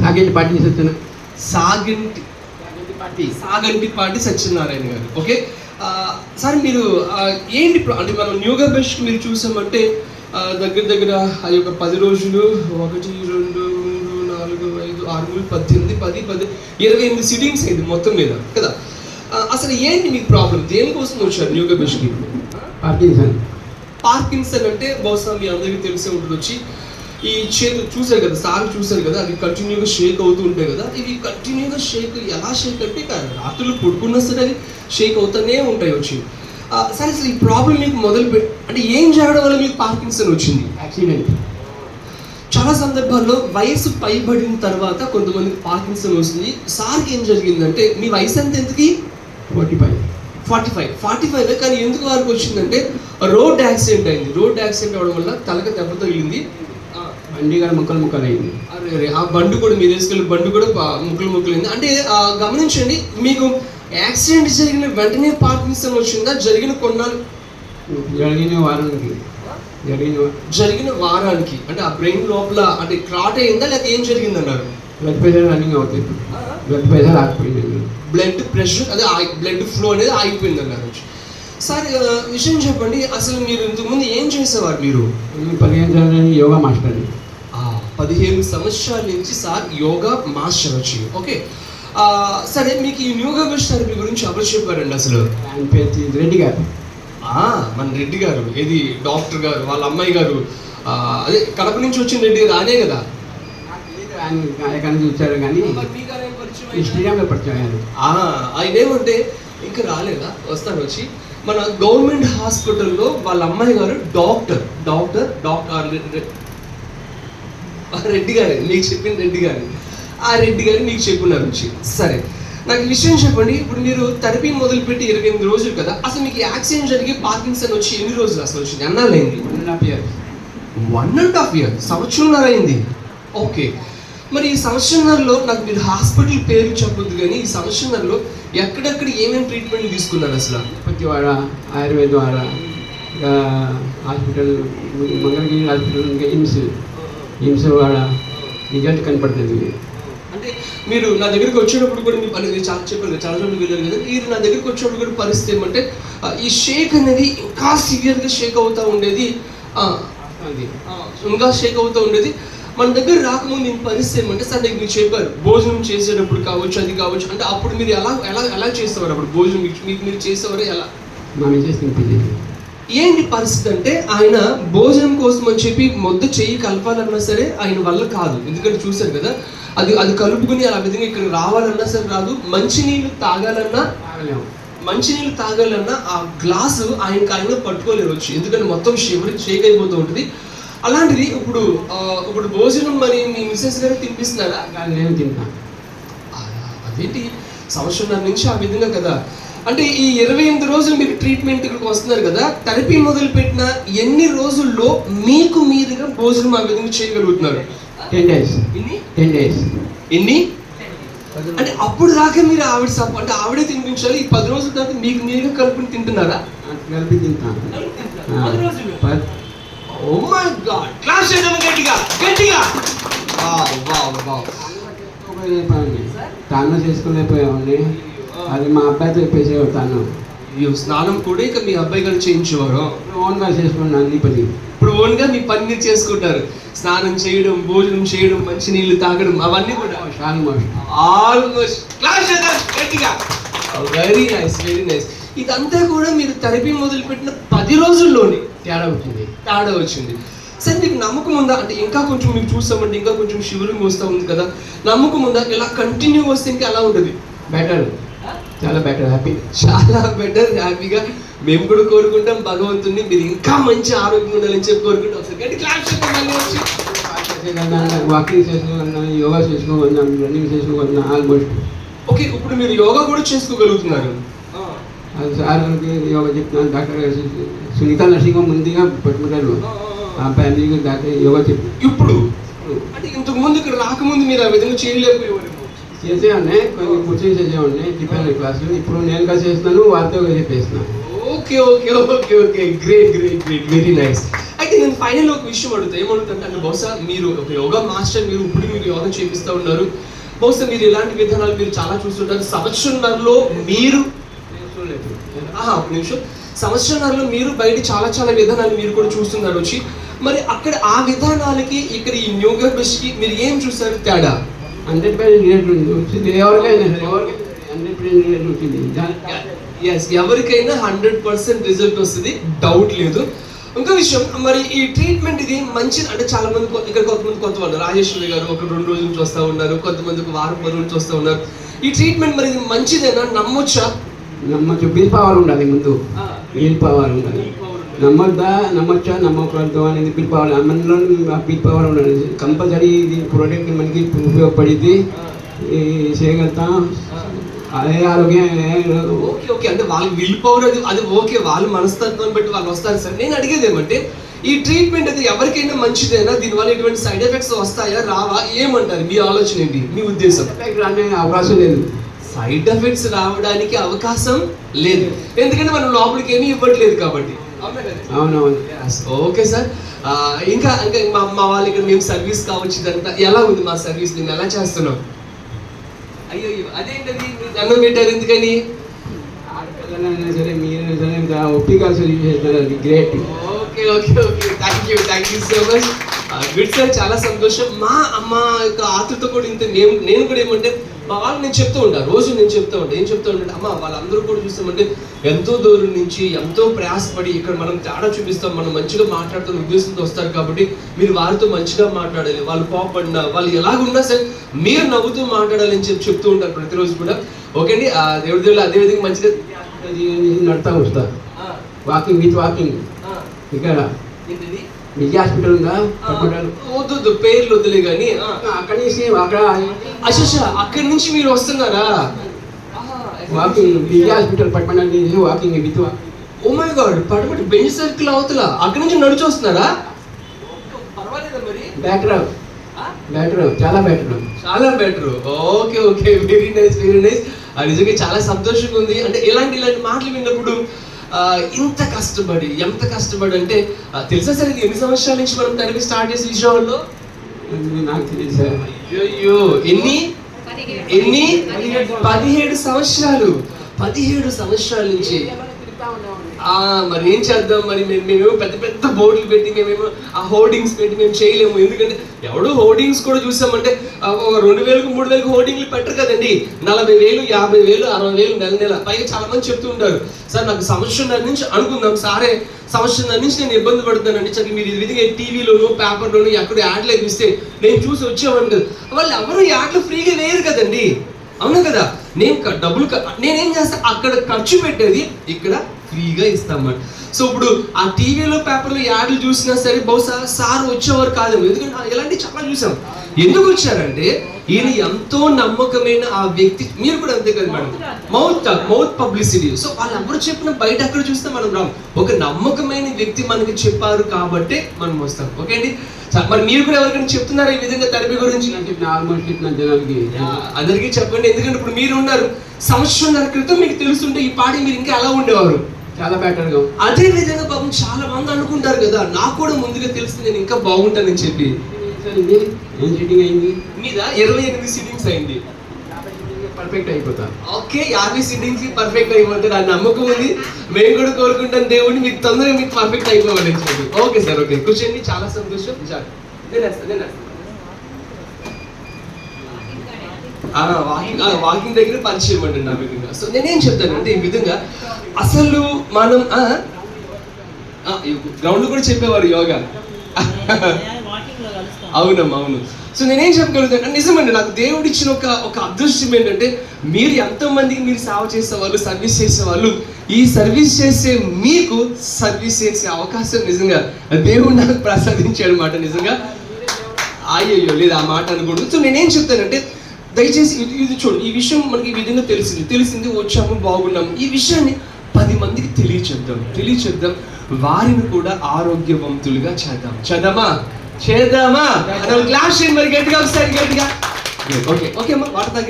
సాగేటి party సాగంటి party. Saganti పాటి సత్యనారాయణ గారు. ఓకే? ఆ, సార్ మీరు ఆ, ఏంటి అంటే మనం న్యూగా బెస్ట్ మీరు చూసామంటే ఆ, దగ్గర దగ్గర అది ఒక పది రోజులు ఒకటి రెండు మూడు నాలుగు ఐదు ఆరు మూడు పద్దెనిమిది పది పది ఇరవై ఎనిమిది సిట్టింగ్స్ అయింది మొత్తం మీద. కదా? ఆ, అసలు ఏంటి మీకు ప్రాబ్లం? దేనికోసం వచ్చారు న్యూగా బెస్ట్కి? పార్కిన్సన్. పార్కిన్సన్ అంటే బహుశా మీ అందరికీ తెలిసే ఉంటుంది వచ్చి ఈ చేతు చూసారు కదా సార్ చూసారు కదా అవి కంటిన్యూగా షేక్ అవుతూ ఉంటాయి కదా ఇవి కంటిన్యూగా షేక్ ఎలా షేక్ అంటే రాత్రులు పడుకున్నా సరే అది షేక్ అవుతూనే ఉంటాయి వచ్చి. సరే అసలు ఈ ప్రాబ్లం మీకు మొదలు పెట్టి అంటే ఏం చేయడం వల్ల మీకు పార్కిన్సన్ వచ్చింది? యాక్సిడెంట్ చాలా సందర్భాల్లో వయసు పైబడిన తర్వాత కొంతమందికి పార్కిన్సన్ వస్తుంది. సార్కి ఏం జరిగిందంటే మీ వయసు ఎంత ఎందుకు? Forty five forty five forty five కానీ ఎందుకు వారికి వచ్చిందంటే రోడ్ యాక్సిడెంట్ అయింది. రోడ్ యాక్సిడెంట్ అవడం వల్ల తలక దెబ్బ తగిలింది. బండి గారు ముక్కలు ముక్కలు అయింది. అరే అరే ఆ బండి కూడా మీరు తీసుకెళ్ళి బండి కూడా పా- ముక్కలు ముక్కలైంది అంటే గమనించండి మీకు యాక్సిడెంట్ జరిగిన వెంటనే పార్కిన్సన్ వచ్చిందా? జరిగిన కొన్నాళ్ళు? జరిగిన వారానికి. జరిగిన జరిగిన వారానికి. అంటే ఆ బ్రెయిన్ లోపల అంటే క్రాట్ అయిందా? లేకపోతే ఏం జరిగింది అన్నారు బ్లడ్ ప్రెషర్ రన్నింగ్ అవుతుంది. బ్లడ్ ప్రెషర్ ఆగిపోయింది. బ్లడ్ ప్రెషర్ అదే బ్లడ్ ఫ్లో అనేది ఆగిపోయింది అన్నారు సార్ విషయం చెప్పండి. అసలు మీరు ఇంతకుముందు ఏం చేసేవారు మీరు? పదిహేను యోగా మాస్టర్ పదిహేను సంవత్సరాల నుంచి సార్ యోగా మాస్టర్ వచ్చి ఓకే. సరే మీకు ఈ యోగా బెస్ట్ థెరపీ గురించి ఎవరు చెప్పారండి అసలు? రెడ్డి గారు. మన రెడ్డి గారు. ఏది? డాక్టర్ గారు వాళ్ళ అమ్మాయి గారు. అదే కడప నుంచి వచ్చిన రెడ్డి గారు కదా? ఆయన నుంచి వచ్చారు కానీ ఆయన ఏమంటే ఇంకా రాలేదా? వస్తారు వచ్చి. మన గవర్నమెంట్ హాస్పిటల్లో వాళ్ళ అమ్మాయి గారు డాక్టర్. డాక్టర్ డాక్టర్ రెడ్డి గారు నీకు చెప్పిన రెడ్డి గారు ఆ రెడ్డి గారు నీకు చెప్పున్నారు వచ్చి సరే. నాకు విషయం చెప్పండి. ఇప్పుడు మీరు థెరపీ మొదలుపెట్టి ఇరవై ఎనిమిది రోజులు కదా అసలు మీకు యాక్సిడెంట్ జరిగి పార్కిన్సన్ వచ్చి ఎన్ని రోజులు అసలు వచ్చింది? అన్నాళ్ళైంది one and half year one and half year సంవత్సరంన్నర అయింది. ఓకే. మరి ఈ సంవత్సరంన్నరలో నాకు మీరు హాస్పిటల్ పేరు చెప్పొద్దు కానీ ఈ సంవత్సరంన్నరలో ఎక్కడెక్కడ ఏమేమి ట్రీట్మెంట్ తీసుకున్నారు అసలు? తిరుపతి వాడ ఆయుర్వేద వాడ హాస్పిటల్ మంగళగిరి హాస్పిటల్ ఇంకా ఇమ్స్ ఇమ్స్ వాడ రిజల్ట్ కనపడుతుంది. అంటే మీరు నా దగ్గరికి వచ్చేటప్పుడు కూడా మీ పని చాలా చెప్పారు కదా, చాలా రోజులు వెళ్ళారు కదా. మీరు నా దగ్గరికి వచ్చేటప్పుడు కూడా పరిస్థితి ఏమంటే ఈ షేక్ అనేది ఇంకా సివియర్గా షేక్ అవుతూ ఉండేది. ఆ, అది. ఆ, ఇంకా షేక్ అవుతూ ఉండేది. మన దగ్గర రాకముందు నేను పరిస్థితి ఏమంటే సార్ మీకు మీరు చెప్పారు భోజనం చేసేటప్పుడు కావచ్చు అది కావచ్చు. అంటే అప్పుడు మీరు ఎలా ఎలా ఎలా చేసేవారు అప్పుడు? భోజనం మీకు- మీరు చేసేవారు ఎలా? మా మిసెస్ తినిపించేది ఏంటి పరిస్థితి అంటే ఆయన భోజనం కోసం అని చెప్పి మొద్ద చెయ్యి కలపాలన్నా సరే ఆయన వల్ల కాదు. ఎందుకంటే చూశారు కదా అది అది కలుపుకుని అలా విధంగా ఇక్కడ రావాలన్నా సరే రాదు. మంచినీళ్ళు తాగాలన్నా మంచినీళ్ళు తాగాలన్నా ఆ గ్లాసు ఆయనకి ఆయన పట్టుకోలేరు వచ్చి. ఎందుకంటే మొత్తం షివరి షేక్ అయిపోతూ ఉంటుంది. అలాంటిది ఇప్పుడు ఆ, ఇప్పుడు భోజనం మరి మీ మిస్సెస్ గారు తినిపిస్తున్నారా? కానీ నేను తింటాను ఆ, అదేంటి? సంవత్సరంన్నర నుంచి ఆ విధంగా కదా. అంటే ఈ ఇరవై ఎనిమిది రోజులు మీరు ట్రీట్మెంట్ ఇక్కడికి వస్తున్నారు కదా థెరపీ మొదలు పెట్టిన ఎన్ని రోజుల్లో మీకు మీరుగా భోజనం ఆ విధంగా చేయగలుగుతున్నారు? టెన్ డేస్ ఎన్ని? టెన్ డేస్ ఎన్ని? అంటే అప్పుడు దాకా మీరు ఆవిడ సప అంటే ఆవిడే తినిపించాలి ఈ పది రోజుల తర్వాత మీకు మీరుగా కలుపుని తింటున్నారా? కలిపి తింటాను. ఓ మై గాడ్ క్లాస్ చేయడం గట్టిగా గట్టిగా! Wow wow wow. చెప్పండి తాను చేసుకోలేకపోయామండి అది మా అబ్బాయితో చెప్పేసేవాడు తాను. ఈ స్నానం కూడా ఇక మీ అబ్బాయి గారు చేయించేవారు? ఓన్గా చేసుకున్నాను అన్ని పని. ఇప్పుడు ఓన్గా మీ పని చేసుకుంటారు. స్నానం చేయడం భోజనం చేయడం మంచి నీళ్ళు తాగడం అవన్నీ కూడా? ఆల్మోస్ట్ ఆల్మోస్ట్ క్లాస్ చేద్దాం గట్టిగా. వెరీ నైస్ వెరీ నైస్ ఇదంతా కూడా మీరు థెరపీ మొదలు పెట్టిన పది రోజుల్లోనే తేడా వచ్చింది. తేడా వచ్చింది. సరే మీకు నమ్మకం ఉందా? అంటే ఇంకా కొంచెం మీకు చూస్తామంటే ఇంకా కొంచెం శివరింగ్ వస్తూ ఉంది కదా. నమ్మకం ఉందా? ఇలా కంటిన్యూ వస్తే ఇంకా ఎలా ఉంటుంది? బెటర్ చాలా బెటర్ హ్యాపీ చాలా బెటర్ హ్యాపీగా మేము కూడా కోరుకుంటాం. భగవంతుని మీరు ఇంకా మంచి ఆరోగ్యం ఉండాలని చెప్పి కోరుకుంటాం. ఒకసారి గట్టి క్లాస్ చెప్పండి వాకింగ్ చేసుకోగలను యోగా చేసుకోగలను రన్నింగ్ చేసుకోగలను ఆల్మోస్ట్ ఓకే ఇప్పుడు మీరు యోగా కూడా చేసుకోగలుగుతున్నారు. అది సార్ యోగా చెప్తున్నాను డాక్టర్ గారు సునీత నర్సింగ్ ముందుగా పెట్టుకుంటారు. ఆ ఫ్యామిలీకి డాక్టర్ యోగా చెప్పి ఇప్పుడు? అంటే ఇంతకు ముందు ఇక్కడ రాకముందు మీరు ఆ విధంగా చేయలేకపోయేవారేమో చేసే ఉన్నాయి కొన్ని కూర్చొని చేసే ఉన్నాయి డిపెండ్ క్లాసులు ఇప్పుడు నేను కలిసి చేస్తున్నాను వాళ్ళతో చెప్పేస్తున్నాను okay okay okay okay. Great great great very nice అయితే నేను ఫైనల్ ఒక విషయం అడుగుతా. ఏమడుగుతుంటే అంటే బహుశా మీరు ఒక యోగా మాస్టర్ మీరు ఇప్పుడు మీరు యోగా చేపిస్తూ ఉన్నారు. బహుశా మీరు ఇలాంటి విధానాలు మీరు చాలా చూస్తుంటారు. సంవత్సరంలో మీరు ఆహా, ఒక నిమిషం. సంవత్సరాల్లో మీరు బయట చాలా చాలా విధానాలు మీరు కూడా చూస్తున్నారు. వచ్చి మరి అక్కడ ఆ విధానాలకి ఇక్కడ ఈ న్యూ కి మీరు ఏం చూస్తారు తేడా? హండ్రెడ్ పర్సెంట్ రిజల్ట్ వచ్చింది ఎవరికైనా సరే ఎవరికైనా హండ్రెడ్ పర్సెంట్ రిజల్ట్ వచ్చింది ఎస్ ఎవరికైనా హండ్రెడ్ పర్సెంట్ రిజల్ట్ వస్తుంది డౌట్ లేదు. ఇంకో విషయం మరి ఈ ట్రీట్మెంట్ ఇది మంచి అంటే చాలా మంది ఇక్కడ కొంతమంది కొంతమంది రాజేశ్వరి గారు ఒక రెండు రోజుల నుంచి వస్తూ ఉన్నారు కొంతమంది ఒక వారం పది రోజుల నుంచి వస్తూ ఉన్నారు. ఈ ట్రీట్మెంట్ మరి ఇది మంచిదేనా? నమ్మొచ్చా? నమ్మచ్చు. బిల్ పవర్ ఉండాలి ముందు. బిల్ పవర్ ఉండాలి. నమ్మొద్దా నమ్మొచ్చా నమ్మకూడదు అనేది బిల్ పవర్ మనలో ఉండాలి కంపల్సరీ ఇది ప్రోడక్ట్ మనకి ఉపయోగపడింది చేయగలుగుతాం అదే ఆరోగ్యం ఓకే ఓకే అంటే వాళ్ళ విల్ పవర్ అది అది ఓకే వాళ్ళ మనస్తత్వం బట్టి వాళ్ళు వస్తారు సార్ నేను అడిగేది ఏమంటే ఈ ట్రీట్మెంట్ అది ఎవరికైనా మంచిదేనా దీనివల్ల ఎటువంటి సైడ్ ఎఫెక్ట్స్ వస్తాయా రావా ఏమంటారు మీ ఆలోచన ఏంటి మీ ఉద్దేశం అనే అవకాశం లేదు సైడ్ ఎఫెక్ట్స్ రావడానికి అవకాశం లేదు ఎందుకంటే మనం లోపలికి ఏమీ ఇవ్వట్లేదు కాబట్టి? అవునవును. ఓకే సార్ ఇంకా ఇంకా మా మా వాళ్ళు ఇక్కడ మేము సర్వీస్ కావచ్చు ఇదంతా. ఎలా ఉంది మా సర్వీస్ మేము ఎలా చేస్తున్నాం అయ్యో అయ్యో, అదేంటది? మీరు దండం పెట్టారు ఎందుకని? సరే మీరైనా సరే ఒప్పిక great okay okay okay thank you thank you so much good sir చాలా సంతోషం. మా అమ్మ యొక్క ఆతృత కూడా ఇంత నేను నేను కూడా ఏమంటే మా వాళ్ళు నేను చెప్తూ ఉంటాను రోజు నేను చెప్తూ ఉంటాను ఏం చెప్తూ ఉంటాను అమ్మ వాళ్ళందరూ కూడా చూస్తామంటే ఎంతో దూరం నుంచి ఎంతో ప్రయాసపడి ఇక్కడ మనం తేడా చూపిస్తాం మనం మంచిగా మాట్లాడుతున్న ఉద్దేశంతో వస్తారు కాబట్టి మీరు వారితో మంచిగా మాట్లాడాలి వాళ్ళు కోపడినా వాళ్ళు ఎలాగున్నా సరే మీరు నవ్వుతూ మాట్లాడాలి అని చెప్పి చెప్తూ ఉంటారు ప్రతిరోజు కూడా. ఓకే అండి? ఆ దేవుడి దేవుడు అదే విధంగా మంచిగా నడతా వస్తా వాకింగ్ విత్ వాకింగ్ ఇక్కడ? విజయ హాస్పిటల్ ఉందా? వద్దు వద్దు పేర్లు వద్దులే కానీ అక్కడి నుంచి అక్కడ. అశేష అక్కడి నుంచి మీరు వస్తున్నారా? వాకింగ్ విజయ హాస్పిటల్ పట్టణ నుంచి walking with oh my God పడమటి బెంచ్ సర్కిల్ అవతల. అక్కడి నుంచి నడిచి వస్తున్నారా? పర్వాలేదా మరి? ఆ? బెటర్ చాలా బెటర్ చాలా better okay okay very nice very nice నిజంగా చాలా సంతోషంగా ఉంది. అంటే ఇలాంటి ఇలాంటి మాటలు విన్నప్పుడు ఇంత కష్టపడి ఎంత కష్టపడి అంటే తెలుసా సార్ ఇది ఎన్ని సంవత్సరాల నుంచి మనం థెరపీ స్టార్ట్ చేసి విజయవాడలో నాకు తెలియదు సార్. అయ్యో ఎన్ని? ఎన్ని? పదిహేడు సంవత్సరాలు. పదిహేడు సంవత్సరాల నుంచి మరి ఏం చేద్దాం మరి? మేము మేమేమో పెద్ద పెద్ద బోర్డులు పెట్టి మేమేమో ఆ హోర్డింగ్స్ పెట్టి మేము చేయలేము. ఎందుకంటే ఎవడు హోర్డింగ్స్ కూడా చూసామంటే ఒక రెండు వేలకు మూడు వేలకు హోర్డింగ్లు పెట్టరు కదండి. నలభై వేలు యాభై వేలు అరవై వేలు నెల నెల. పైగా చాలా మంది చెప్తూ ఉంటారు సార్ నాకు సంవత్సరం నుంచి అనుకుందాం. సారే సంవత్సరం నుంచి నేను ఇబ్బంది పడుతున్నానండి. సరే మీరు ఈ విధంగా టీవీలోను పేపర్లోను ఎక్కడ యాడ్లు ఇస్తే నేను చూసి వచ్చేవాడిని కదా. వాళ్ళు ఎవరు యాడ్లు ఫ్రీగా లేరు కదండి. అవునా కదా? నేను డబ్బులు నేనేం చేస్తా? అక్కడ ఖర్చు పెట్టేది ఇక్కడ ఫ్రీగా ఇస్తామన్నమాట. సో ఇప్పుడు ఆ టీవీలో పేపర్లో యాడ్లు చూసినా సరే బహుశా సార్ వచ్చేవారు కాదేమో. ఎందుకంటే ఇలాంటివి చాలా చూసాం. ఎందుకు వచ్చారంటే ఈయన ఎంతో నమ్మకమైన ఆ వ్యక్తి మీరు కూడా అంతే కదా madam? Mouth mouth publicity. So వాళ్ళు ఎవరు చెప్పిన బయట అక్కడ చూస్తే మనం రాం. ఒక నమ్మకమైన వ్యక్తి మనకి చెప్పారు కాబట్టే మనం వస్తాం. ఓకే అండి? మరి మీరు కూడా ఎవరికైనా చెప్తున్నారా ఈ విధంగా థెరపీ గురించి? జనాలకి అందరికీ చెప్పండి. ఎందుకంటే ఇప్పుడు మీరు ఉన్నారు. సంవత్సరంన్నర క్రితం మీకు తెలుసుంటే ఈ పాడి మీరు ఇంకా ఎలా ఉండేవారు? చాలా బెటర్గా అదే విధంగా పాపం చాలా మంది అనుకుంటారు కదా నాకు కూడా ముందుగా తెలిసి నేను ఇంకా బాగుంటానని చెప్పి. ఏం అయింది? మీద ఇరవై ఎనిమిది సిట్టింగ్స్ అయింది. పర్ఫెక్ట్ అయిపోతా ఓకే యాభై సిట్టింగ్స్కి పర్ఫెక్ట్ అయిపోతారు ఆ నమ్మకం ఉంది. మేము కూడా కోరుకుంటాం దేవుడిని మీకు తొందరగా మీకు పర్ఫెక్ట్ అయిపోవాలని చెప్పి. Okay sir okay. కూర్చోండి చాలా సంతోషం. నేను వేస్తా, నేను వేస్తా. ఆ, వాకింగ్ ఆ, వాకింగ్ దగ్గర పరిచయం అండి నా విధంగా. సో నేనేం చెప్తానంటే ఈ విధంగా అసలు మనం గ్రౌండ్ కూడా చెప్పేవారు యోగా. అవునమ్మా అవును. సో నేనేం చెప్పగలుగుతాను నిజమండి నాకు దేవుడు ఇచ్చిన ఒక ఒక అదృష్టం ఏంటంటే మీరు ఎంతో మందికి మీరు సేవ చేసే వాళ్ళు సర్వీస్ చేసే వాళ్ళు ఈ సర్వీస్ చేసే మీకు సర్వీస్ చేసే అవకాశం నిజంగా. దేవుడు నాకు ప్రసాదించాడు అనమాట నిజంగా. అయ్యయ్యో లేదు ఆ మాట అనకూడదు సో నేనేం చెప్తానంటే దయచేసి ఇది ఇది చూడండి ఈ విషయం మనకి ఈ విధంగా తెలిసింది. తెలిసింది వచ్చాము బాగున్నాము. ఈ విషయాన్ని పది మందికి తెలియచేద్దాం తెలియచేద్దాం వారిని కూడా ఆరోగ్యవంతులుగా చేద్దాం. చేద్దామా? చేద్దామా? క్లాస్ మరి గట్టిగా ఒకసారి గట్టిగా. ఓకే ఓకే అమ్మా తాగి